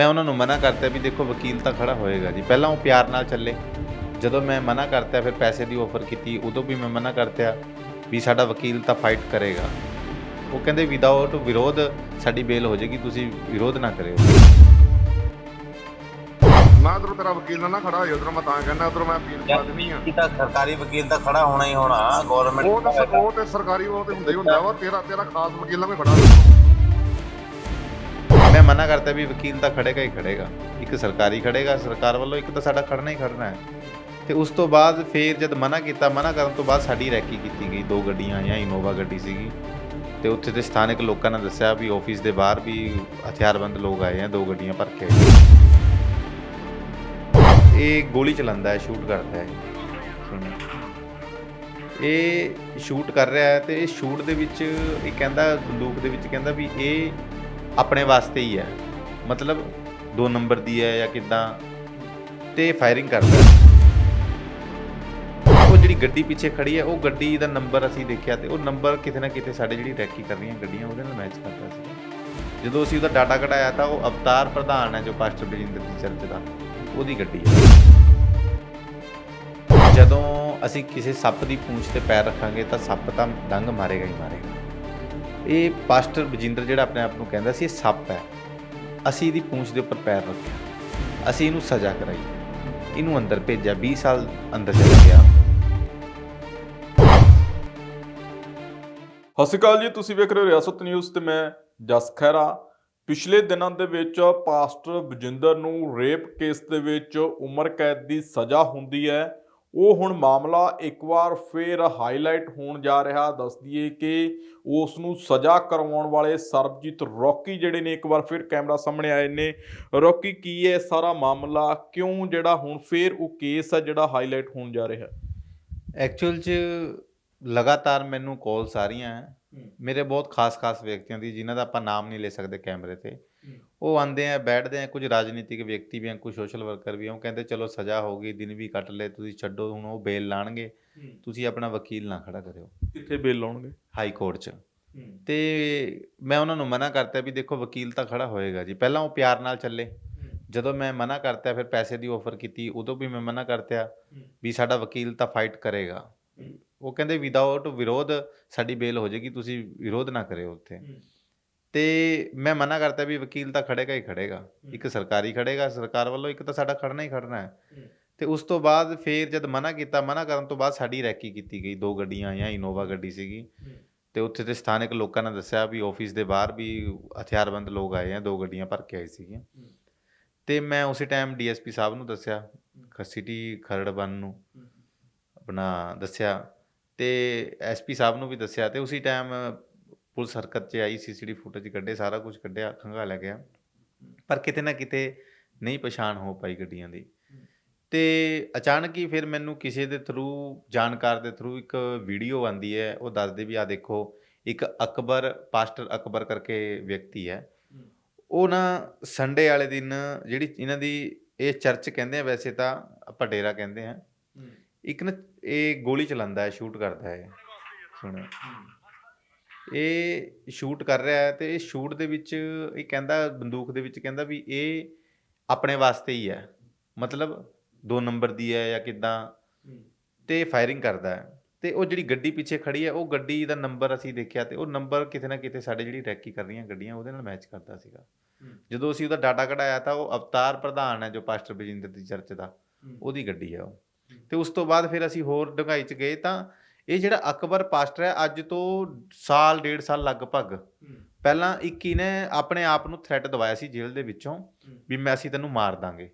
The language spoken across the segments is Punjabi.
ਮੈਂ ਉਹਨਾਂ ਨੂੰ ਮਨਾ ਕਰਤਾ ਵੀ ਦੇਖੋ ਵਕੀਲ ਤਾਂ ਖੜਾ ਹੋਏਗਾ ਜੀ। ਪਹਿਲਾਂ ਉਹ ਪਿਆਰ ਨਾਲ ਚੱਲੇ। ਜਦੋਂ ਮੈਂ ਮਨਾ ਕਰਤਾ ਫਿਰ ਪੈਸੇ ਦੀ ਆਫਰ ਕੀਤੀ ਉਦੋਂ ਵੀ ਮੈਂ ਮਨਾ ਕਰਤਾ ਵੀ ਸਾਡਾ ਵਕੀਲ ਤਾਂ ਫਾਈਟ ਕਰੇਗਾ। ਉਹ ਕਹਿੰਦੇ ਵਿਦਆਊਟ ਵਿਰੋਧ ਸਾਡੀ ਬੇਲ ਹੋ ਜਾਏਗੀ ਤੁਸੀਂ ਵਿਰੋਧ ਨਾ ਕਰਿਓ। ਮੈਂ ਉਧਰੋਂ ਤੇਰਾ ਵਕੀਲ ਨਾ ਨਾ ਖੜਾ ਹੋਈ ਉਧਰੋਂ ਮੈਂ ਤਾਂ ਕਹਿੰਦਾ ਉਧਰੋਂ ਮੈਂ ਅਪੀਲ ਪਾ ਦੇਣੀ ਆ। ਤਾਂ ਸਰਕਾਰੀ ਵਕੀਲ ਤਾਂ ਖੜਾ ਹੋਣਾ ਹੀ ਹੋਣਾ ਗਵਰਨਮੈਂਟ ਉਹ ਤਾਂ ਸਰ- ਉਹ ਤੇ ਸਰਕਾਰੀ ਉਹ ਤੇ ਹੁੰਦਾ ਹੀ ਹੁੰਦਾ ਵਾ ਤੇਰਾ ਤੇਰਾ ਖਾਸ ਵਕੀਲ ਨਾਲ ਵੀ ਖੜਾ। ਹੋਊ। ਮੈਂ ਮਨਾ ਕਰਦਾ ਵੀ ਵਕੀਲ ਤਾਂ ਖੜੇਗਾ ਹੀ ਖੜੇਗਾ। ਇੱਕ ਸਰਕਾਰੀ ਖੜੇਗਾ, ਸਰਕਾਰ ਵੱਲੋਂ ਇੱਕ ਤਾਂ ਸਾਡਾ ਖੜਨਾ ਹੀ ਖੜਨਾ ਹੈ। ਤੇ ਉਸ ਤੋਂ ਬਾਅਦ ਫੇਰ ਜਦ ਮਨਾ ਕੀਤਾ, ਮਨਾ ਕਰਨ ਤੋਂ ਬਾਅਦ ਸਾਡੀ ਰੈਕੀ ਕੀਤੀ ਗਈ। ਦੋ ਗੱਡੀਆਂ ਆਈਆਂ, ਇਨੋਵਾ ਗੱਡੀ ਸੀਗੀ। ਤੇ ਉੱਥੇ ਦੇ ਸਥਾਨਕ ਲੋਕਾਂ ਨੇ ਦੱਸਿਆ ਵੀ ਆਫਿਸ ਦੇ ਬਾਹਰ ਵੀ ਹਥਿਆਰਬੰਦ ਲੋਕ ਆਏ ਆ, ਦੋ ਗੱਡੀਆਂ ਭਰ ਕੇ ਇਹ ਗੋਲੀ ਚਲਾਉਂਦਾ ਹੈ, ਸ਼ੂਟ ਕਰਦਾ ਹੈ। ਇਹ ਸ਼ੂਟ ਕਰ ਰਿਹਾ ਹੈ ਤੇ ਇਹ ਸ਼ੂਟ ਦੇ ਵਿੱਚ ਇਹ ਕਹਿੰਦਾ ਬੰਦੂਕ ਦੇ ਵਿੱਚ ਕਹਿੰਦਾ ਵੀ ਇਹ ਆਪਣੇ ਵਾਸਤੇ ਹੀ ਹੈ। ਮਤਲਬ ਦੋ ਨੰਬਰ ਦੀ ਹੈ ਜਾਂ ਕਿਦਾਂ ਤੇ ਫਾਇਰਿੰਗ ਕਰਦਾ ਉਹ ਜਿਹੜੀ ਗੱਡੀ ਪਿੱਛੇ ਖੜੀ ਹੈ, ਉਹ ਗੱਡੀ ਦਾ ਨੰਬਰ ਅਸੀਂ ਦੇਖਿਆ ਤੇ ਉਹ ਨੰਬਰ ਕਿਤੇ ਨਾ ਕਿਤੇ ਸਾਡੇ ਜਿਹੜੀ ਰੈਕੀ ਕਰ ਰਹੀਆਂ ਗੱਡੀਆਂ, ਉਹਦੇ ਨਾਲ ਮੈਚ ਕਰਦਾ ਸੀ। ਜਦੋਂ ਅਸੀਂ ਉਹਦਾ ਡਾਟਾ ਕਢਾਇਆ ਤਾਂ ਉਹ ਅਵਤਾਰ ਪ੍ਰਧਾਨ ਹੈ ਜੋ ਪਾਸਟਰ ਬਜਿੰਦਰ ਦੀ ਚਰਚ ਦਾ, ਉਹਦੀ ਗੱਡੀ ਹੈ। ਜਦੋਂ ਅਸੀਂ ਕਿਸੇ ਸੱਪ ਦੀ ਪੂੰਛ ਤੇ ਪੈਰ ਰੱਖਾਂਗੇ ਤਾਂ ਸੱਪ ਤਾਂ ਡੰਗ ਮਾਰੇਗਾ ਹੀ ਮਾਰੇਗਾ। ਇਹ ਪਾਸਟਰ ਬਜਿੰਦਰ ਜਿਹੜਾ ਆਪਣੇ ਆਪ ਨੂੰ ਕਹਿੰਦਾ ਸੀ, ਇਹ ਸੱਪ ਹੈ। ਅਸੀਂ ਇਹਦੀ ਪੂੰਛ ਦੇ ਉੱਪਰ ਪੈਰ ਰੱਖਿਆ ਅਸੀਂ ਇਹਨੂੰ ਸਜ਼ਾ ਕਰਾਈ। ਇਹਨੂੰ ਅੰਦਰ ਭੇਜਿਆ 20 ਸਾਲ ਅੰਦਰ ਚਲਾ ਗਿਆ। ਸਤਿ ਸ਼੍ਰੀ ਅਕਾਲ ਜੀ, ਤੁਸੀਂ ਵੇਖ ਰਹੇ ਹੋ ਰਿਆਸਤ ਨਿਊਜ਼ ਤੇ ਮੈਂ ਜਸ ਖਹਿਰਾ। ਪਿਛਲੇ ਦਿਨਾਂ ਦੇ ਵਿੱਚ ਪਾਸਟਰ ਬਜਿੰਦਰ ਨੂੰ ਰੇਪ ਕੇਸ ਦੇ ਵਿੱਚ ਉਮਰ ਕੈਦ ਦੀ ਸਜ਼ਾ ਹੁੰਦੀ ਹੈ। ਉਹ ਹੁਣ ਮਾਮਲਾ ਇੱਕ ਵਾਰ ਫੇਰ ਹਾਈਲਾਈਟ ਹੋਣ ਜਾ ਰਿਹਾ। ਦੱਸ ਦਈਏ ਕਿ ਉਸ ਨੂੰ ਸਜ਼ਾ ਕਰਵਾਉਣ ਵਾਲੇ ਸਰਬਜੀਤ ਰੌਕੀ ਜਿਹੜੇ ਨੇ ਇੱਕ ਵਾਰ ਫਿਰ ਕੈਮਰਾ ਸਾਹਮਣੇ ਆਏ ਨੇ। ਰੌਕੀ ਕੀ ਹੈ ਸਾਰਾ ਮਾਮਲਾ ਕਿਉਂ ਜਿਹੜਾ ਹੁਣ ਫੇਰ ਉਹ ਕੇਸ ਹੈ ਜਿਹੜਾ ਹਾਈਲਾਈਟ ਹੋਣ ਜਾ ਰਿਹਾ? ਐਕਚੁਅਲ 'ਚ ਲਗਾਤਾਰ ਮੈਨੂੰ ਕਾਲਸ ਆ ਰਹੀਆਂ। ਮੇਰੇ ਬਹੁਤ ਖਾਸ-ਖਾਸ ਵਿਅਕਤੀਆਂ ਦੀ ਜਿਨ੍ਹਾਂ ਦਾ ਆਪਾਂ ਨਾਮ ਨਹੀਂ ਲੈ ਸਕਦੇ ਕੈਮਰੇ ਤੇ। ਉਹ ਆਂਦੇ ਆ ਬੈਠਦੇ ਆ ਕੁਝ ਰਾਜਨੀਤਿਕ ਵਿਅਕਤੀ ਵੀ ਆ ਕੁਝ ਸੋਸ਼ਲ ਵਰਕਰ ਵੀ ਆ ਉਹ ਕਹਿੰਦੇ ਚਲੋ ਸਜ਼ਾ ਹੋ ਗਈ ਦਿਨ ਵੀ ਕੱਟ ਲਏ ਤੁਸੀਂ ਛੱਡੋ ਹੁਣ ਉਹ ਬੇਲ ਲਾਣਗੇ। ਤੁਸੀਂ ਆਪਣਾ ਵਕੀਲ ਨਾ ਖੜਾ ਕਰਿਓ। ਕਿੱਥੇ ਬੇਲ ਲਾਉਣਗੇ? ਹਾਈ ਕੋਰਟ 'ਚ। ਤੇ ਮੈਂ ਉਹਨਾਂ ਨੂੰ ਮਨਾ ਕਰਤਾ ਵੀ ਦੇਖੋ ਵਕੀਲ ਤਾਂ ਖੜਾ ਹੋਏਗਾ ਜੀ। ਪਹਿਲਾਂ ਉਹ ਪਿਆਰ ਨਾਲ ਚੱਲੇ। ਜਦੋਂ ਮੈਂ ਮਨਾ ਕਰਤਾ ਫਿਰ ਪੈਸੇ ਦੀ ਆਫਰ ਕੀਤੀ ਉਦੋਂ ਵੀ ਮੈਂ ਮਨਾ ਕਰਤਾ ਵੀ ਸਾਡਾ ਵਕੀਲ ਤਾਂ ਫਾਈਟ ਕਰੇਗਾ। ਉਹ ਕਹਿੰਦੇ ਵਿਦਆਊਟ ਵਿਰੋਧ ਸਾਡੀ ਬੇਲ ਹੋ ਜਾਏਗੀ ਤੁਸੀਂ ਵਿਰੋਧ ਨਾ ਕਰਿਓ ਉੱਥੇ। ਤੇ ਮੈਂ ਮਨਾ ਕਰਤਾ ਵੀ ਵਕੀਲ ਤਾਂ ਖੜੇਗਾ ਹੀ ਖੜੇਗਾ। ਇੱਕ ਸਰਕਾਰੀ ਖੜੇਗਾ ਸਰਕਾਰ ਵੱਲੋਂ ਇੱਕ ਤਾਂ ਸਾਡਾ ਖੜਨਾ ਹੀ ਖੜਨਾ ਹੈ। ਤੇ ਉਸ ਤੋਂ ਬਾਅਦ ਫੇਰ ਜਦ ਮਨਾ ਕੀਤਾ ਮਨਾ ਕਰਨ ਤੋਂ ਬਾਅਦ ਸਾਡੀ ਰੈਕੀ ਕੀਤੀ ਗਈ। ਦੋ ਗੱਡੀਆਂ ਆਈਆਂ ਇਨੋਵਾ ਗੱਡੀ ਸੀਗੀ। ਤੇ ਉੱਥੇ ਦੇ ਸਥਾਨਕ ਲੋਕਾਂ ਨੇ ਦੱਸਿਆ ਵੀ ਆਫਿਸ ਦੇ ਬਾਹਰ ਵੀ ਹਥਿਆਰਬੰਦ ਲੋਕ ਆਏ ਆ ਦੋ ਗੱਡੀਆਂ ਭਰ ਕੇ ਆਈ ਸੀਗੀਆਂ। ਤੇ ਮੈਂ ਉਸੇ ਟਾਈਮ ਡੀਐਸਪੀ ਸਾਹਿਬ ਨੂੰ ਦੱਸਿਆ ਸਿਟੀ ਖਰੜਬਨ ਨੂੰ। ਆਪਣਾ ਦੱਸਿਆ। ਤੇ ਐਸਪੀ ਸਾਹਿਬ ਨੂੰ ਵੀ ਦੱਸਿਆ। ਤੇ ਉਸੇ ਟਾਈਮ ਪੁਲਿਸ ਹਰਕਤ 'ਚ ਆਈ ਸੀਸੀਟੀ ਫੁਟੇਜ ਕੱਢੇ ਸਾਰਾ ਕੁਝ ਕੱਢਿਆ ਖੰਗਾਲਿਆ ਗਿਆ ਪਰ ਕਿਤੇ ਨਾ ਕਿਤੇ ਨਹੀਂ ਪਛਾਣ ਹੋ ਪਾਈ ਗੱਡੀਆਂ ਦੀ। ਤੇ ਅਚਾਨਕ ਹੀ ਫਿਰ ਮੈਨੂੰ ਕਿਸੇ ਦੇ ਥਰੂ ਜਾਣਕਾਰ ਦੇ ਥਰੂ ਇੱਕ ਵੀਡੀਓ ਆਂਦੀ ਹੈ ਉਹ ਦੱਸਦੇ ਵੀ ਆ ਦੇਖੋ ਇੱਕ ਅਕਬਰ ਪਾਸਟਰ ਅਕਬਰ ਕਰਕੇ ਵਿਅਕਤੀ ਹੈ। ਉਹ ਨਾ ਸੰਡੇ ਵਾਲੇ ਦਿਨ ਜਿਹੜੀ ਇਹਨਾਂ ਦੀ ਇਹ ਚਰਚ ਕਹਿੰਦੇ ਆ ਵੈਸੇ ਤਾਂ ਆਪਾਂ ਡੇਰਾ ਕਹਿੰਦੇ ਆ। ਇੱਕ ਨਾ ਇਹ ਗੋਲੀ ਚਲਾਉਂਦਾ ਹੈ ਸ਼ੂਟ ਕਰਦਾ ਹੈ। ਸੁਣੋ ਇਹ ਸ਼ੂਟ ਕਰ ਰਿਹਾ ਹੈ ਤੇ ਇਹ ਸ਼ੂਟ ਦੇ ਵਿੱਚ ਇਹ ਕਹਿੰਦਾ ਬੰਦੂਕ ਦੇ ਵਿੱਚ ਕਹਿੰਦਾ ਵੀ ਇਹ ਆਪਣੇ ਵਾਸਤੇ ਹੀ ਹੈ। ਮਤਲਬ ਦੋ ਨੰਬਰ ਦੀ ਹੈ ਜਾਂ ਕਿਦਾਂ ਤੇ ਫਾਇਰਿੰਗ ਕਰਦਾ ਹੈ। ਤੇ ਉਹ ਜਿਹੜੀ ਗੱਡੀ ਪਿੱਛੇ ਖੜੀ ਹੈ ਉਹ ਗੱਡੀ ਦਾ ਨੰਬਰ ਅਸੀਂ ਦੇਖਿਆ ਤੇ ਉਹ ਨੰਬਰ ਕਿਤੇ ਨਾ ਕਿਤੇ ਸਾਡੇ ਜਿਹੜੀ ਰੈਕੀ ਕਰ ਰਹੀਆਂ ਗੱਡੀਆਂ ਉਹਦੇ ਨਾਲ ਮੈਚ ਕਰਦਾ ਸੀਗਾ। ਜਦੋਂ ਅਸੀਂ ਉਹਦਾ ਡਾਟਾ ਕਢਾਇਆ ਤਾਂ ਉਹ ਅਵਤਾਰ ਪ੍ਰਧਾਨ ਹੈ ਜੋ ਪਾਸਟਰ ਬਜਿੰਦਰ ਦੀ ਚਰਚ ਦਾ ਉਹਦੀ ਗੱਡੀ ਹੈ ਉਹ। ਤੇ ਉਸ ਤੋਂ ਬਾਅਦ ਫਿਰ ਅਸੀਂ ਹੋਰ ਡੂੰਘਾਈ ਚ ਗਏ ਤਾਂ ਇਹ ਜਿਹੜਾ ਅਕਬਰ ਪਾਸਟਰ ਹੈ ਅੱਜ ਤੋਂ ਸਾਲ ਡੇਢ ਸਾਲ ਲਗਭਗ ਪਹਿਲਾਂ ਇੱਕ ਹੀ ਨੇ ਆਪਣੇ ਆਪ ਨੂੰ ਥ੍ਰੈਟ ਦਵਾਇਆ ਸੀ ਜੇਲ੍ਹ ਦੇ ਵਿੱਚੋਂ ਵੀ ਮੈਂ ਅਸੀਂ ਤੈਨੂੰ ਮਾਰ ਦਾਂਗੇ।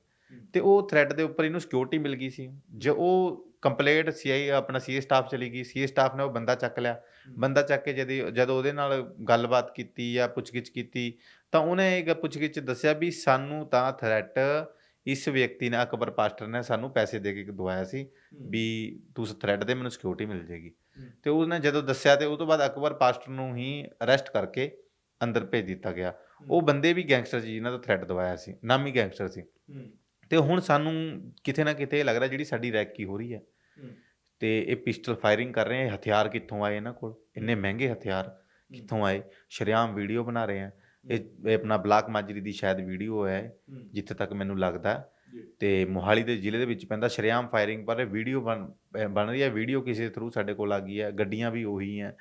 ਤੇ ਉਹ ਥ੍ਰੈਟ ਦੇ ਉੱਪਰ ਇਹਨੂੰ ਸਿਕਿਉਰਿਟੀ ਮਿਲ ਗਈ ਸੀ। ਜੇ ਉਹ ਕੰਪਲੇਂਟ ਸੀਆਈ ਆਪਣਾ ਸੀਏ ਸਟਾਫ ਚਲੀ ਗਈ ਸੀਏ ਸਟਾਫ ਨੇ ਉਹ ਬੰਦਾ ਚੱਕ ਲਿਆ। ਬੰਦਾ ਚੱਕ ਕੇ ਜਦ ਜਦੋਂ ਉਹਦੇ ਨਾਲ ਗੱਲਬਾਤ ਕੀਤੀ ਜਾਂ ਪੁੱਛਗਿੱਛ ਕੀਤੀ ਤਾਂ ਉਹਨੇ ਇਹ ਪੁੱਛਗਿੱਛ ਦੱਸਿਆ ਵੀ ਸਾਨੂੰ ਤਾਂ ਥ੍ਰੈਟ ਇਸ ਵਿਅਕਤੀ ਨੇ ਅਕਬਰ ਪਾਸਟਰ ਨੇ ਸਾਨੂੰ ਪੈਸੇ ਦੇ ਕੇ ਦਵਾਇਆ ਸੀ ਵੀ ਤੂੰ ਥ੍ਰੈਡ ਦੇ ਮੈਨੂੰ ਸਿਕਿਉਰਿਟੀ ਮਿਲ ਜੇਗੀ ਤੇ ਉਹਨੇ ਜਦੋਂ ਦੱਸਿਆ ਤੇ ਉਹ ਤੋਂ ਬਾਅਦ ਅਕਬਰ ਪਾਸਟਰ ਨੂੰ ਹੀ ਅਰੈਸਟ ਕਰਕੇ ਅੰਦਰ ਭੇਜ ਦਿੱਤਾ ਗਿਆ। ਉਹ ਬੰਦੇ ਵੀ ਗੈਂਗਸਟਰ ਸੀ ਜਿਨ੍ਹਾਂ ਦਾ ਥ੍ਰੈਟ ਦਵਾਇਆ ਸੀ ਨਾਮੀ ਗੈਂਗਸਟਰ ਸੀ। ਤੇ ਹੁਣ ਸਾਨੂੰ ਕਿਤੇ ਨਾ ਕਿਤੇ ਲੱਗ ਰਿਹਾ ਜਿਹੜੀ ਸਾਡੀ ਰੈਕੀ ਹੋ ਰਹੀ ਹੈ। ਤੇ ਇਹ ਪਿਸਟਲ ਫਾਇਰਿੰਗ ਕਰ ਰਹੇ ਆ ਹਥਿਆਰ ਕਿੱਥੋਂ ਆਏ ਇਹਨਾਂ ਕੋਲ? ਇੰਨੇ ਮਹਿੰਗੇ ਹਥਿਆਰ ਕਿੱਥੋਂ ਆਏ? ਸ਼ਰੇਆਮ ਵੀਡੀਓ ਬਣਾ ਰਹੇ ਆ ਇਹ ਇਹ ਆਪਣਾ ਬਲਾਕ ਮਾਜਰੀ ਦੀ ਸ਼ਾਇਦ ਵੀਡੀਓ ਹੈ ਜਿੱਥੇ ਤੱਕ ਮੈਨੂੰ ਲੱਗਦਾ। ਤੇ ਮੋਹਾਲੀ ਦੇ ਜ਼ਿਲ੍ਹੇ ਦੇ ਵਿੱਚ ਪੈਂਦਾ ਸ਼ਰੇਆਮ ਫਾਇਰਿੰਗ ਪਰ ਵੀਡੀਓ ਬਣ ਬਣ ਰਹੀ ਹੈ ਵੀਡੀਓ ਕਿਸੇ ਥਰੂ ਸਾਡੇ ਕੋਲ ਆ ਗਈ ਹੈ ਗੱਡੀਆਂ ਵੀ ਉਹੀ ਹੈ।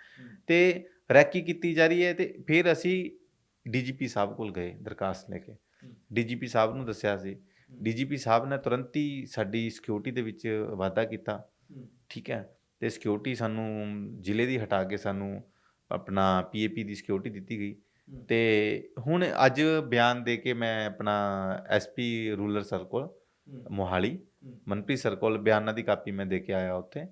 ਤੇ ਰੈਕੀ ਕੀਤੀ ਜਾ ਰਹੀ ਹੈ ਤੇ ਫਿਰ ਅਸੀਂ ਡੀਜੀਪੀ ਸਾਹਿਬ ਕੋਲ ਗਏ ਦਰਖਾਸਤ ਲੈ ਕੇ। ਡੀਜੀਪੀ ਸਾਹਿਬ ਨੂੰ ਦੱਸਿਆ ਸੀ। ਡੀਜੀਪੀ ਸਾਹਿਬ ਨੇ ਤੁਰੰਤ ਹੀ ਸਾਡੀ ਸਿਕਿਉਰਿਟੀ ਦੇ ਵਿੱਚ ਵਾਧਾ ਕੀਤਾ। ਠੀਕ ਹੈ। ਤੇ ਸਿਕਿਉਰਿਟੀ ਸਾਨੂੰ ਜ਼ਿਲ੍ਹੇ ਦੀ ਹਟਾ ਕੇ ਸਾਨੂੰ ਆਪਣਾ ਪੀਏਪੀ ਦੀ ਸਿਕਿਉਰਿਟੀ ਦਿੱਤੀ ਗਈ। ਤੇ ਹੁਣ ਅੱਜ ਬਿਆਨ ਦੇ ਕੇ ਮੈਂ ਆਪਣਾ SP rural circle Mohali Manpreet sir ਕੋਲ ਬਿਆਨਾਂ ਦੀ ਕਾਪੀ ਮੈਂ ਦੇ ਕੇ ਆਇਆ ਉੱਥੇ।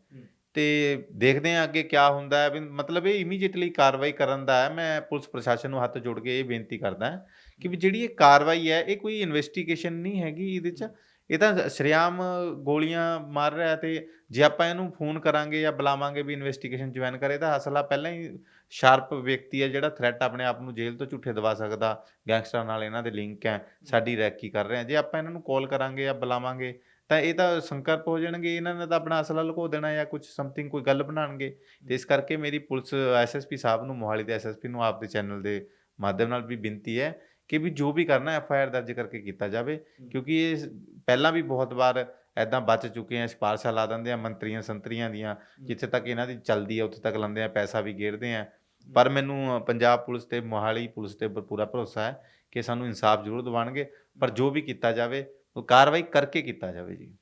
ਤੇ ਦੇਖਦੇ ਹਾਂ ਅੱਗੇ ਕੀ ਹੁੰਦਾ ਹੈ ਵੀ ਮਤਲਬ ਇਹ ਇਮੀਡੀਏਟਲੀ ਕਾਰਵਾਈ ਕਰਨ ਦਾ ਹੈ। ਮੈਂ ਪੁਲਿਸ ਪ੍ਰਸ਼ਾਸਨ ਨੂੰ ਹੱਥ ਜੋੜ ਕੇ ਇਹ ਬੇਨਤੀ ਕਰਦਾ ਕਿ ਵੀ ਜਿਹੜੀ ਇਹ ਕਾਰਵਾਈ ਹੈ ਇਹ ਕੋਈ ਇਨਵੈਸਟੀਗੇਸ਼ਨ ਨਹੀਂ ਹੈਗੀ ਇਹਦੇ 'ਚ। ਇਹ ਤਾਂ ਸ਼ਰੇਆਮ ਗੋਲੀਆਂ ਮਾਰ ਰਿਹਾ ਤੇ ਜੇ ਆਪਾਂ ਇਹਨੂੰ ਫੋਨ ਕਰਾਂਗੇ ਜਾਂ ਬੁਲਾਵਾਂਗੇ ਵੀ ਇਨਵੈਸਟੀਗੇਸ਼ਨ ਜੁਆਇਨ ਕਰੇ ਤਾਂ ਅਸਲਾ ਪਹਿਲਾਂ ਹੀ ਸ਼ਾਰਪ ਵਿਅਕਤੀ ਹੈ ਜਿਹੜਾ ਥ੍ਰੈਟ ਆਪਣੇ ਆਪ ਨੂੰ ਜੇਲ੍ਹ ਤੋਂ ਝੂਠੇ ਦਵਾ ਸਕਦਾ ਗੈਂਗਸਟਰ ਨਾਲ ਇਹਨਾਂ ਦੇ ਲਿੰਕ ਹੈ ਸਾਡੀ ਰੈਕੀ ਕਰ ਰਹੇ ਆ। ਜੇ ਆਪਾਂ ਇਹਨਾਂ ਨੂੰ ਕਾਲ ਕਰਾਂਗੇ ਜਾਂ ਬੁਲਾਵਾਂਗੇ ਤਾਂ ਇਹ ਤਾਂ ਸੰਕਰਪ ਹੋ ਜਾਣਗੇ ਇਹਨਾਂ ਨੇ ਤਾਂ ਆਪਣਾ ਅਸਲਾ ਲੁਕੋ ਦੇਣਾ ਜਾਂ ਕੁਝ ਸਮਥਿੰਗ ਕੋਈ ਗੱਲ ਬਣਾਉਣਗੇ। ਤੇ ਇਸ ਕਰਕੇ ਮੇਰੀ ਪੁਲਿਸ ਐਸਐਸਪੀ ਸਾਹਿਬ ਨੂੰ ਮੋਹਾਲੀ ਦੇ ਐਸਐਸਪੀ ਨੂੰ ਆਪ ਦੇ ਚੈਨਲ ਦੇ ਮਾਧਿਅਮ ਨਾਲ ਵੀ ਬੇਨਤੀ ਹੈ ਕਿ ਵੀ ਜੋ ਵੀ ਕਰਨਾ ਐਫ ਆਈ ਆਰ ਦਰਜ ਕਰਕੇ ਕੀਤਾ ਜਾਵੇ ਕਿਉਂਕਿ ਇਹ ਪਹਿਲਾਂ ਵੀ ਬਹੁਤ ਵਾਰ ਐਦਾਂ ਬਚ ਚੁੱਕੇ ਆ ਸਿਫਾਰਸ਼ਾਂ ਲਾ ਦਿੰਦੇ ਆ ਮੰਤਰੀਆਂ ਸੰਤਰੀਆਂ ਦੀਆਂ ਜਿੱਥੇ ਤੱਕ ਇਹਨਾਂ ਦੀ ਚੱਲਦੀ ਆ ਉੱਥੇ ਤੱਕ ਲੰਦੇ ਆ ਪੈਸਾ ਵੀ ਗੇਰਦੇ ਆ। ਪਰ ਮੈਨੂੰ ਪੰਜਾਬ ਪੁਲਿਸ ਤੇ ਮੋਹਾਲੀ ਪੁਲਿਸ ਤੇ ਪੂਰਾ ਭਰੋਸਾ ਹੈ ਕਿ ਸਾਨੂੰ ਇਨਸਾਫ ਜ਼ਰੂਰ ਦਿਵਾਣਗੇ ਪਰ ਜੋ ਵੀ ਕੀਤਾ ਜਾਵੇ ਉਹ ਕਾਰਵਾਈ ਕਰਕੇ ਕੀਤਾ ਜਾਵੇ ਜੀ।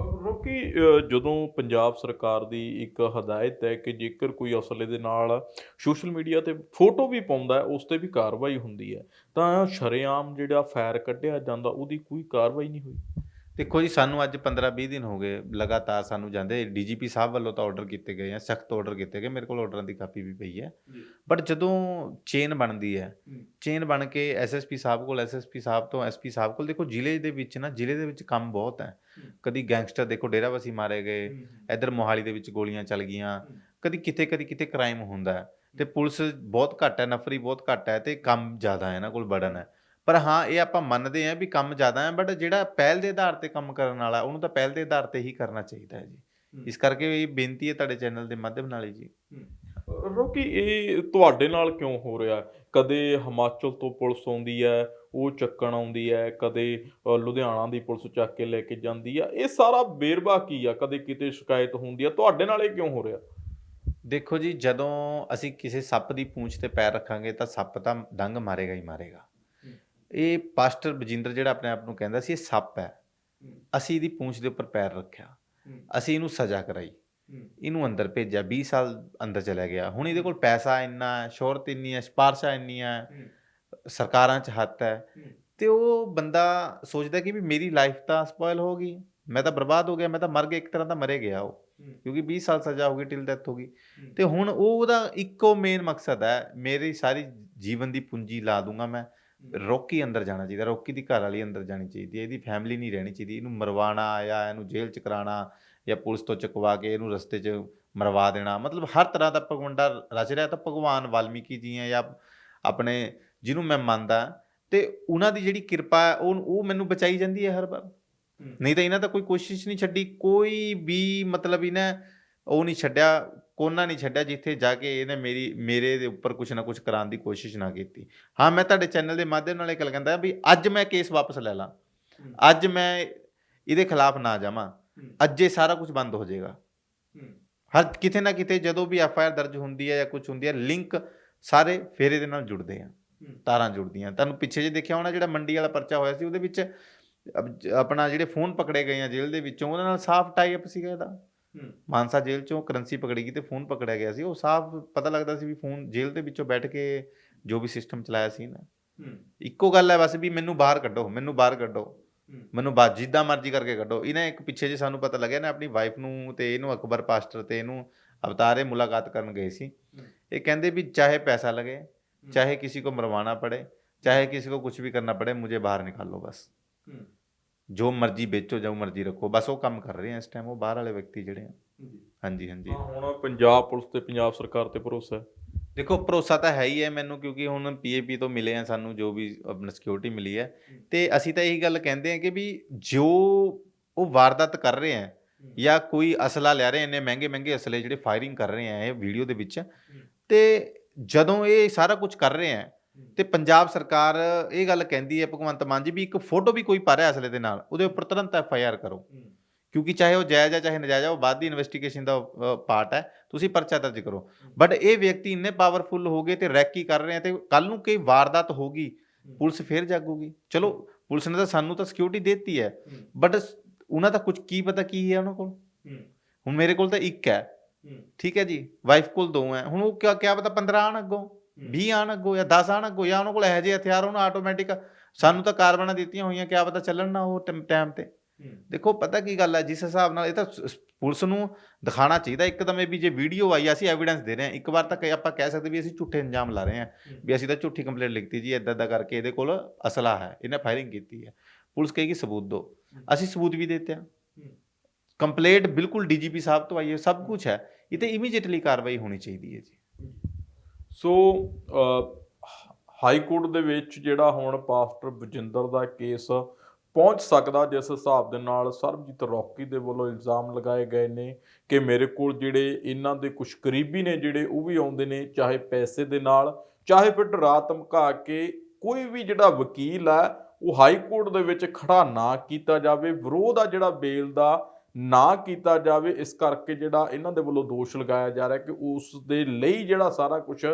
ਰੋਕੀ ਜਦੋਂ ਪੰਜਾਬ ਸਰਕਾਰ ਦੀ ਇੱਕ ਹਦਾਇਤ ਹੈ ਕਿ ਜੇਕਰ ਕੋਈ ਅਸਲੇ ਦੇ ਨਾਲ ਸੋਸ਼ਲ ਮੀਡੀਆ ਤੇ ਫੋਟੋ ਵੀ ਪਾਉਂਦਾ ਹੈ, ਉਸ ਤੇ ਵੀ ਕਾਰਵਾਈ ਹੁੰਦੀ ਹੈ, ਤਾਂ ਸ਼ਰੇਆਮ ਜਿਹੜਾ ਫਾਇਰ ਕੱਢਿਆ ਜਾਂਦਾ, ਉਹਦੀ ਕੋਈ ਕਾਰਵਾਈ ਨਹੀਂ ਹੋਈ। ਦੇਖੋ ਜੀ ਸਾਨੂੰ ਅੱਜ 15-20 ਦਿਨ ਹੋ ਗਏ ਲਗਾਤਾਰ ਸਾਨੂੰ ਜਾਂਦੇ ਡੀਜੀਪੀ ਸਾਹਿਬ ਵੱਲੋਂ ਤਾਂ ਆਰਡਰ ਕੀਤੇ ਗਏ ਆ ਸਖਤ ਆਰਡਰ ਕੀਤੇ ਗਏ ਮੇਰੇ ਕੋਲ ਆਰਡਰਾਂ ਦੀ ਕਾਪੀ ਵੀ ਪਈ ਹੈ। ਬਟ ਜਦੋਂ ਚੇਨ ਬਣਦੀ ਹੈ। ਚੇਨ ਬਣ ਕੇ ਐਸਐਸਪੀ ਸਾਹਿਬ ਕੋਲ ਐਸਐਸਪੀ ਸਾਹਿਬ ਤੋਂ ਐਸਪੀ ਸਾਹਿਬ ਕੋਲ ਦੇਖੋ ਜ਼ਿਲ੍ਹੇ ਦੇ ਵਿੱਚ ਨਾ ਜ਼ਿਲ੍ਹੇ ਦੇ ਵਿੱਚ ਕੰਮ ਬਹੁਤ ਹੈ। ਕਦੀ ਗੈਂਗਸਟਰ ਦੇਖੋ ਡੇਰਾਬੱਸੀ ਮਾਰੇ ਗਏ ਇੱਧਰ ਮੋਹਾਲੀ ਦੇ ਵਿੱਚ ਗੋਲੀਆਂ ਚੱਲ ਗਈਆਂ। ਕਦੀ ਕਿਤੇ ਕਦੀ ਕਿਤੇ ਕ੍ਰਾਈਮ ਹੁੰਦਾ ਹੈ ਤੇ ਪੁਲਿਸ ਬਹੁਤ ਘੱਟ ਹੈ ਨਫਰੀ ਬਹੁਤ ਘੱਟ ਹੈ ਤੇ ਕੰਮ ਜ਼ਿਆਦਾ ਹੈ ਇਹਨਾਂ ਕੋਲ ਬੜਨ ਹੈ ਪਰ ਹਾਂ ਇਹ ਆਪਾਂ ਮੰਨਦੇ ਹਾਂ ਵੀ ਕੰਮ ਜ਼ਿਆਦਾ ਹੈ ਬਟ ਜਿਹੜਾ ਪਹਿਲ ਦੇ ਆਧਾਰ ਤੇ ਕੰਮ ਕਰਨ ਵਾਲਾ ਉਹਨੂੰ ਤਾਂ ਪਹਿਲ ਦੇ ਆਧਾਰ ਤੇ ਹੀ ਕਰਨਾ ਚਾਹੀਦਾ ਹੈ ਜੀ। ਇਸ ਕਰਕੇ ਇਹ ਬੇਨਤੀ ਹੈ ਤੁਹਾਡੇ ਚੈਨਲ ਦੇ ਮਾਧਿਅਮ ਨਾਲ ਜੀ। ਰੋਕੀ ਇਹ ਤੁਹਾਡੇ ਨਾਲ ਕਿਉਂ ਹੋ ਰਿਹਾ? ਕਦੇ ਹਿਮਾਚਲ ਤੋਂ ਪੁਲਿਸ ਆਉਂਦੀ ਹੈ ਉਹ ਚੱਕਣ ਆਉਂਦੀ ਹੈ ਕਦੇ ਲੁਧਿਆਣਾ ਦੀ ਪੁਲਿਸ ਚੱਕ ਕੇ ਲੈ ਕੇ ਜਾਂਦੀ ਆ ਇਹ ਸਾਰਾ ਬੇਰਵਾ ਕੀ ਆ? ਕਦੇ ਕਿਤੇ ਸ਼ਿਕਾਇਤ ਹੁੰਦੀ ਆ ਤੁਹਾਡੇ ਨਾਲ ਇਹ ਕਿਉਂ ਹੋ ਰਿਹਾ? ਦੇਖੋ ਜੀ ਜਦੋਂ ਅਸੀਂ ਕਿਸੇ ਸੱਪ ਦੀ ਪੂੰਛ ਤੇ ਪੈਰ ਰੱਖਾਂਗੇ ਤਾਂ ਸੱਪ ਤਾਂ ਡੰਗ ਮਾਰੇਗਾ ਹੀ ਮਾਰੇਗਾ। ਇਹ ਪਾਸਟਰ ਬਜਿੰਦਰ ਜਿਹੜਾ ਆਪਣੇ ਆਪ ਨੂੰ ਕਹਿੰਦਾ ਸੀ ਇਹ ਸੱਪ ਹੈ। ਅਸੀਂ ਇਹਦੀ ਪੂੰਛ ਦੇ ਉੱਪਰ ਪੈਰ ਰੱਖਿਆ। ਅਸੀਂ ਇਹਨੂੰ ਸਜ਼ਾ ਕਰਾਈ। ਇਹਨੂੰ ਅੰਦਰ ਭੇਜਿਆ। 20 ਸਾਲ ਅੰਦਰ ਚਲਾ ਗਿਆ। ਹੁਣ ਇਹਦੇ ਕੋਲ ਪੈਸਾ ਇੰਨਾ ਹੈ ਸ਼ੋਹਰਤ ਇੰਨੀ ਹੈ ਸਿਫਾਰਸ਼ਾਂ ਇੰਨੀਆਂ ਹੈ ਸਰਕਾਰਾਂ 'ਚ ਹੱਥ ਹੂੰ। ਤੇ ਉਹ ਬੰਦਾ ਸੋਚਦਾ ਕਿ ਵੀ ਮੇਰੀ ਲਾਈਫ ਤਾਂ ਸਪੋਇਲ ਹੋ ਗਈ। ਮੈਂ ਤਾਂ ਬਰਬਾਦ ਹੋ ਗਿਆ। ਮੈਂ ਤਾਂ ਮਰ ਗਿਆ। ਇੱਕ ਤਰ੍ਹਾਂ ਦਾ ਮਰੇ ਗਿਆ ਉਹ। ਕਿਉਂਕਿ 20 ਸਾਲ ਸਜ਼ਾ ਹੋ ਗਈ ਟਿਲ ਡੈਥ ਹੋ ਗਈ। ਤੇ ਹੁਣ ਉਹ ਉਹਦਾ ਇੱਕੋ ਮੇਨ ਮਕਸਦ ਹੈ ਮੇਰੀ ਸਾਰੀ ਜੀਵਨ ਦੀ ਪੂੰਜੀ ਲਾ ਦੂੰਗਾ ਮੈਂ। ਰੋਕੀ ਅੰਦਰ ਜਾਣਾ ਚਾਹੀਦਾ ਰੋਕੀ ਦੀ ਘਰ ਵਾਲੀ ਅੰਦਰ ਜਾਣੀ ਚਾਹੀਦੀ ਹੈ ਇਹਦੀ ਫੈਮਿਲੀ ਨਹੀਂ ਰਹਿਣੀ ਚਾਹੀਦੀ ਇਹਨੂੰ ਮਰਵਾਣਾ ਜਾਂ ਇਹਨੂੰ ਜੇਲ੍ਹ ਚ ਕਰਾਣਾ ਜਾਂ ਪੁਲਿਸ ਤੋਂ ਚੁਕਵਾ ਕੇ ਇਹਨੂੰ ਰਸਤੇ 'ਚ ਮਰਵਾ ਦੇਣਾ ਮਤਲਬ ਹਰ ਤਰ੍ਹਾਂ ਦਾ ਭਗਵੰਡਾ ਰਚ ਰਿਹਾ ਤਾਂ ਭਗਵਾਨ ਵਾਲਮੀਕੀ ਜੀ ਹੈ ਜਾਂ ਆਪਣੇ ਜਿਹਨੂੰ ਮੈਂ ਮੰਨਦਾ ਤੇ ਉਹਨਾਂ ਦੀ ਜਿਹੜੀ ਕਿਰਪਾ ਹੈ ਉਹ ਉਹ ਮੈਨੂੰ ਬਚਾਈ ਜਾਂਦੀ ਹੈ ਹਰ ਵਾਰ। ਨਹੀਂ ਤਾਂ ਇਹਨਾਂ ਤਾਂ ਕੋਈ ਕੋਸ਼ਿਸ਼ ਨਹੀਂ ਛੱਡੀ ਕੋਈ ਵੀ ਮਤਲਬ ਇਹਨੇ ਉਹ ਨਹੀਂ ਛੱਡਿਆ ਕੋਨਾ ਨਹੀਂ ਛੱਡਿਆ ਜਿੱਥੇ ਜਾ ਕੇ ਇਹਨੇ ਮੇਰੀ ਮੇਰੇ ਦੇ ਉੱਪਰ ਕੁਝ ਨਾ ਕੁਝ ਕਰਾਉਣ ਦੀ ਕੋਸ਼ਿਸ਼ ਨਾ ਕੀਤੀ। ਹਾਂ ਮੈਂ ਤੁਹਾਡੇ ਚੈਨਲ ਦੇ ਮਾਧਿਅਮ ਨਾਲ ਇਹ ਗੱਲ ਕਹਿੰਦਾ ਵੀ ਅੱਜ ਮੈਂ ਕੇਸ ਵਾਪਸ ਲੈ ਲਾਂ। ਅੱਜ ਮੈਂ ਇਹਦੇ ਖਿਲਾਫ ਨਾ ਜਾਵਾਂ। ਅੱਜ ਇਹ ਸਾਰਾ ਕੁਝ ਬੰਦ ਹੋ ਜਾਏਗਾ। ਹਰ ਕਿਤੇ ਨਾ ਕਿਤੇ ਜਦੋਂ ਵੀ ਐਫ ਆਈ ਆਰ ਦਰਜ ਹੁੰਦੀ ਹੈ ਜਾਂ ਕੁਝ ਹੁੰਦੀ ਹੈ ਲਿੰਕ ਸਾਰੇ ਫੇਰੇ ਦੇ ਨਾਲ ਜੁੜਦੇ ਆ। ਤਾਰਾਂ ਜੁੜਦੀਆਂ। ਤੁਹਾਨੂੰ ਪਿੱਛੇ ਜੇ ਦੇਖਿਆ ਹੋਣਾ ਜਿਹੜਾ ਮੰਡੀ ਵਾਲਾ ਪਰਚਾ ਹੋਇਆ ਸੀ ਉਹਦੇ ਵਿੱਚ ਆਪਣਾ ਜਿਹੜੇ ਫੋਨ ਪਕੜੇ ਗਏ ਆ ਜੇਲ੍ਹ ਦੇ ਵਿੱਚੋਂ ਉਹਨਾਂ ਨਾਲ ਸਾਫ਼ ਟਾਈ ਅਪ ਸੀਗਾ ਇਹਦਾ। ਮਾਨਸਾ ਜੇਲ੍ਹ ਚੋਂ ਕਰੰਸੀ ਪਕੜੀ ਗਈ ਤੇ ਫੋਨ ਪਕੜਿਆ ਗਿਆ ਸੀ। ਉਹ ਸਾਫ਼ ਪਤਾ ਲੱਗਦਾ ਸੀ ਵੀ ਫੋਨ ਜੇਲ੍ਹ ਦੇ ਵਿੱਚੋਂ ਬੈਠ ਕੇ ਜੋ ਵੀ ਸਿਸਟਮ ਚਲਾਇਆ ਸੀ ਨਾ। ਇੱਕੋ ਗੱਲ ਹੈ ਬਸ ਵੀ ਮੈਨੂੰ ਬਾਹਰ ਕੱਢੋ ਮੈਨੂੰ ਬਾਹਰ ਕੱਢੋ। ਮੈਨੂੰ ਬਾ ਜਿੱਦਾਂ ਮਰਜ਼ੀ ਕਰਕੇ ਕੱਢੋ। ਇਹਨੇ ਇੱਕ ਪਿੱਛੇ ਜੇ ਸਾਨੂੰ ਪਤਾ ਲੱਗਿਆ ਨਾ ਆਪਣੀ ਵਾਈਫ ਨੂੰ ਤੇ ਇਹਨੂੰ ਅਕਬਰ ਪਾਸਟਰ ਤੇ ਇਹਨੂੰ ਅਵਤਾਰੇ ਮੁਲਾਕਾਤ ਕਰਨ ਗਏ ਸੀ। ਇਹ ਕਹਿੰਦੇ ਵੀ ਚਾਹੇ ਪੈਸਾ ਲਗੇ ਚਾਹੇ ਕਿਸੇ ਕੋ ਮਰਵਾਣਾ ਪੜੇ ਚਾਹੇ ਕਿਸੇ ਕੋ ਕੁਝ ਵੀ ਕਰਨਾ ਪੜੇ ਮੁਝੇ ਬਾਹਰ ਨਿਕਾਲੋ ਬਸ। ਜੋ ਮਰਜ਼ੀ ਵੇਚੋ ਜੋ ਮਰਜ਼ੀ ਰੱਖੋ ਬਸ ਉਹ ਕੰਮ ਕਰ ਰਹੇ ਆ ਇਸ ਟਾਈਮ ਉਹ ਬਾਹਰ ਵਾਲੇ ਵਿਅਕਤੀ ਜਿਹੜੇ ਆ। ਹਾਂਜੀ ਹਾਂਜੀ। ਹੁਣ ਪੰਜਾਬ ਪੁਲਿਸ ਤੇ ਪੰਜਾਬ ਸਰਕਾਰ ਤੇ ਭਰੋਸਾ ਹੈ। ਦੇਖੋ ਭਰੋਸਾ ਤਾਂ ਹੈ ਹੀ ਹੈ ਮੈਨੂੰ ਕਿਉਂਕਿ ਹੁਣ ਪੀਏਪੀ ਤੋਂ ਮਿਲੇ ਆ ਸਾਨੂੰ ਜੋ ਵੀ ਆਪਣਾ ਸਿਕਿਉਰਿਟੀ ਮਿਲੀ ਹੈ। ਤੇ ਅਸੀਂ ਤਾਂ ਇਹੀ ਗੱਲ ਕਹਿੰਦੇ ਆ ਕਿ ਵੀ ਜੋ ਉਹ ਵਾਰਦਾਤ ਕਰ ਰਹੇ ਆ ਜਾਂ ਕੋਈ ਅਸਲਾ ਲੈ ਰਹੇ ਨੇ ਮਹਿੰਗੇ ਮਹਿੰਗੇ ਅਸਲੇ ਜਿਹੜੇ ਫਾਇਰਿੰਗ ਕਰ ਰਹੇ ਆ ਇਹ ਵੀਡੀਓ ਦੇ ਵਿੱਚ ਤੇ ਜਦੋਂ ਇਹ ਸਾਰਾ ਕੁਝ ਕਰ ਰਹੇ ਆ ਤੇ ਪੰਜਾਬ ਸਰਕਾਰ ਇਹ ਗੱਲ ਕਹਿੰਦੀ ਹੈ ਭਗਵੰਤ ਮਾਨ ਜੀ ਵੀ ਇੱਕ ਫੋਟੋ ਵੀ ਕੋਈ ਪਾ ਰਿਹਾ ਅਸਲੇ ਦੇ ਨਾਲ ਉਹਦੇ ਉੱਪਰ ਤੁਰੰਤ ਐਫ ਆਈ ਆਰ ਕਰੋ। ਕਿਉਂਕਿ ਚਾਹੇ ਉਹ ਜਾਇਜ਼ ਹੈ ਚਾਹੇ ਨਜਾਇਜ਼ ਹੈ ਉਹ ਬਾਅਦ ਦੀ ਇਨਵੈਸਟੀਗੇਸ਼ਨ ਦਾ ਪਾਰਟ ਹੈ। ਤੁਸੀਂ ਪਰਚਾ ਦਰਜ ਕਰੋ। ਬਟ ਇਹ ਵਿਅਕਤੀ ਇੰਨੇ ਪਾਵਰਫੁਲ ਹੋ ਗਏ ਤੇ ਰੈਕੀ ਕਰ ਰਹੇ ਆ ਤੇ ਕੱਲ ਨੂੰ ਕਈ ਵਾਰਦਾਤ ਹੋਗੀ ਪੁਲਿਸ ਫੇਰ ਜਾਗੂਗੀ। ਚਲੋ ਪੁਲਿਸ ਨੇ ਤਾਂ ਸਾਨੂੰ ਤਾਂ ਸਿਕਿਉਰਿਟੀ ਦਿੱਤੀ ਹੈ। ਬਟ ਉਹਨਾਂ ਦਾ ਕੁਝ ਕੀ ਪਤਾ ਕੀ ਹੈ ਉਹਨਾਂ ਕੋਲ? ਹੁਣ ਮੇਰੇ ਕੋਲ ਤਾਂ ਇੱਕ ਹੈ। ਠੀਕ ਹੈ ਜੀ ਵਾਈਫ ਕੋਲ ਦੋ ਹੈ। ਹੁਣ ਉਹ ਕਿਆ ਕਿਆ ਪਤਾ 15 ਆਣ ਅੱਗੋਂ। 20 ਆਣ ਅੱਗੋਂ ਜਾਂ 10 ਆਣ ਅੱਗੋਂ ਜਾਂ ਉਹਨਾਂ ਕੋਲ ਇਹੋ ਜਿਹੇ ਹਥਿਆਰ ਉਹਨਾਂ ਆਟੋਮੈਟਿਕ ਸਾਨੂੰ ਤਾਂ ਕਾਰਵਾਈਆਂ ਦਿੱਤੀਆਂ ਹੋਈਆਂ ਕਿਆ ਪਤਾ ਚੱਲਣ ਨਾ ਉਹ ਟਾਈਮ ਤੇ। ਦੇਖੋ ਪਤਾ ਕੀ ਗੱਲ ਹੈ ਜਿਸ ਹਿਸਾਬ ਨਾਲ ਇਹ ਤਾਂ ਪੁਲਿਸ ਨੂੰ ਦਿਖਾਣਾ ਚਾਹੀਦਾ ਇੱਕਦਮ ਇਹ ਵੀ ਜੇ ਵੀਡੀਓ ਆਈ ਆ, ਅਸੀਂ ਐਵੀਡੈਂਸ ਦੇ ਰਹੇ ਹਾਂ। ਇੱਕ ਵਾਰ ਤਾਂ ਕਈ ਆਪਾਂ ਕਹਿ ਸਕਦੇ ਵੀ ਅਸੀਂ ਝੂਠੇ ਇੰਜਾਮ ਲਾ ਰਹੇ ਹਾਂ ਵੀ ਅਸੀਂ ਤਾਂ ਝੂਠੀ ਕੰਪਲੇਂਟ ਲਿਖਤੀ ਜੀ ਇਦਾਂ ਇਦਾਂ ਕਰਕੇ ਇਹਦੇ ਕੋਲ ਅਸਲਾ ਹੈ ਇਹਨੇ ਫਾਇਰਿੰਗ ਕੀਤੀ ਹੈ। ਪੁਲਿਸ ਕਹੇਗੀ ਸਬੂਤ ਦਿਓ। ਅਸੀਂ ਸਬੂਤ ਵੀ ਦਿੱਤੇ ਆ। ਕੰਪਲੇਂਟ ਬਿਲਕੁਲ ਡੀਜੀਪੀ ਸਾਹਿਬ ਤੋਂ ਆਈ ਹੈ ਸਭ ਕੁਝ ਹੈ। ਇਹ ਤੇ ਇਮੀਡੀਏਟਲੀ ਕਾਰਵਾਈ ਹੋਣੀ ਚਾਹੀਦੀ ਹੈ ਜੀ। ਸੋ ਅ, ਹਾਈ ਕੋਰਟ ਦੇ ਵਿੱਚ ਜਿਹੜਾ ਹੁਣ ਪਾਸਟਰ ਬਜਿੰਦਰ ਦਾ ਕੇਸ ਪਹੁੰਚ ਸਕਦਾ ਜਿਸ ਹਿਸਾਬ ਦੇ ਨਾਲ ਸਰਬਜੀਤ ਰੌਕੀ ਦੇ ਵੱਲੋਂ ਇਲਜ਼ਾਮ ਲਗਾਏ ਗਏ ਨੇ ਕਿ ਮੇਰੇ ਕੋਲ ਜਿਹੜੇ ਇਹਨਾਂ ਦੇ ਕੁਝ ਕਰੀਬੀ ਨੇ ਜਿਹੜੇ ਉਹ ਵੀ ਆਉਂਦੇ ਨੇ ਚਾਹੇ ਪੈਸੇ ਦੇ ਨਾਲ ਚਾਹੇ ਫਿਰ ਡਰਾ ਧਮਕਾ ਕੇ ਕੋਈ ਵੀ ਜਿਹੜਾ ਵਕੀਲ ਹੈ ਉਹ ਹਾਈ ਕੋਰਟ ਦੇ ਵਿੱਚ ਖੜਾ ਨਾ ਕੀਤਾ ਜਾਵੇ। ਵਿਰੋਧ ਆ ਜਿਹੜਾ ਬੇਲ ਦਾ ਨਾ ਕੀਤਾ ਜਾਵੇ, ਇਸ ਕਰਕੇ ਜਿਹੜਾ ਇਹਨਾਂ ਦੇ ਵੱਲੋਂ ਦੋਸ਼ ਲਗਾਇਆ ਜਾ ਰਿਹਾ ਕਿ ਉਸ ਦੇ ਲਈ ਜਿਹੜਾ ਸਾਰਾ ਕੁਝ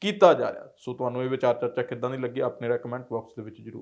ਕੀਤਾ ਜਾ ਰਿਹਾ। ਸੋ ਤੁਹਾਨੂੰ ਇਹ ਵਿਚਾਰ ਚਰਚਾ ਕਿੱਦਾਂ ਦੀ ਲੱਗੀ? ਆਪਣੇ ਕਮੈਂਟ ਬਾਕਸ ਦੇ ਵਿੱਚ ਜਰੂਰ